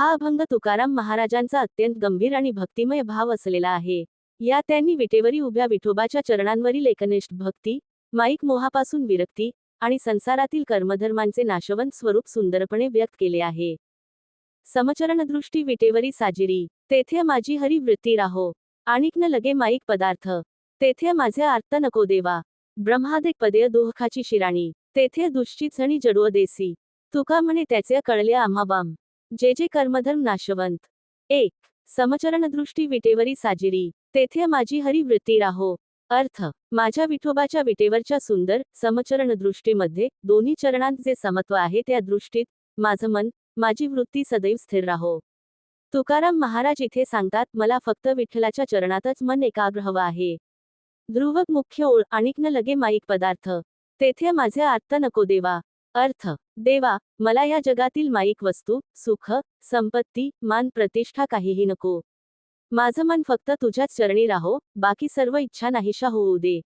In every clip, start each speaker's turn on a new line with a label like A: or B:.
A: हा अभंग तुकाराम महाराजांचा अत्यंत गंभीर आणि भक्तिमय भाव असलेला आहे. या त्यांनी विटेवरी उभ्या विठोबाच्या चरणांवरील एकनिष्ठ भक्ती माईक मोहापासून विरक्ती आणि संसारातील कर्मधर्मांचे नाशवंत स्वरूप सुंदरपणे व्यक्त केले आहे. समचरणदृष्टी विटेवरी साजिरी तेथे माझी हरी वृत्ती राहो. आणिक न लगे माईक पदार्थ. तेथे माझे आर्त नको देवा. ब्रह्मादिक पदे दोहखाची शिराणी. तेथे दुश्चित आणि जडुअ देसी तुका म्हणे त्याचे कळले आम्हा बाम जे जे कर्मधर्म नाशवंत. एक समचरणदृष्टी विटेवरी साजिरी. तेथे माझी हरी वृत्ती राहो. अर्थ माझ्या विठोबाच्या विटेवरच्या सुंदर समचरण दृष्टीमध्ये दोन्ही चरणांत जे समत्व आहे त्या दृष्टीत माझं मन माझी वृत्ती सदैव स्थिर राहो. तुकाराम महाराज इथे सांगतात मला फक्त विठ्ठलाच्या चरणातच मन एकाग्र हवं आहे. ध्रुवक मुख्य ओळ आणिक न लगे माईक पदार्थ. तेथे माझे आर्त नको देवा. अर्थ देवा मला या जगातील माईक वस्तू सुख संपत्ती मान प्रतिष्ठा काहीही नको. माझं मन फक्त तुझ्याच चरणी राहो बाकी सर्व इच्छा नाहीशा होऊ दे.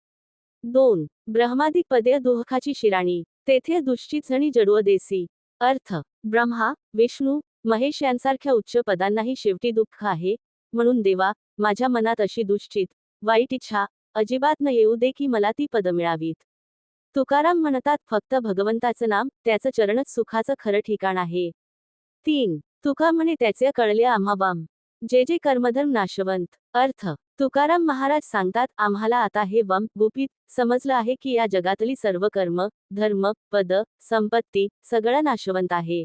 A: दोन ब्रह्मादिक पदे दुहखाची शिराणी तेथे दुष्टीच आणि देसी. अर्थ ब्रह्मा विष्णू महेश यांसारख्या उच्च पदांनाही शेवटी दुःख आहे म्हणून देवा माझ्या मनात अशी दुश्चित वाईट इच्छा अजिबात न येऊ दे की मला ती पद मिळावीत. तुकाराम म्हणतात फक्त भगवंताचं नाम त्याचं चरणच सुखाचं खरं ठिकाण आहे. तीन तुका म्हणे त्याचे कळले आम्हाबाम जे जे कर्मधर्म नाशवंत. अर्थ तुकाराम महाराज सांगतात आम्हाला आता हे वम गुपित समजलं आहे की या जगातली सर्व कर्म धर्म पद संपत्ती सगळं नाशवंत आहे.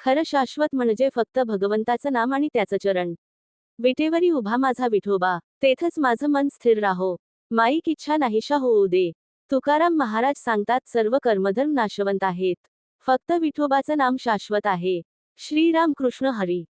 A: खरं शाश्वत म्हणजे फक्त भगवंताचं नाम आणि त्याचं चरण. विटेवरी उभा माझा विठोबा तेथच माझं मन स्थिर राहो. माईक इच्छा नाहीशा होऊ दे. तुकाराम महाराज सांगतात सर्व कर्मधर्म नाशवंत आहेत. फक्त विठोबाचं नाम शाश्वत आहे. श्रीराम कृष्ण हरी.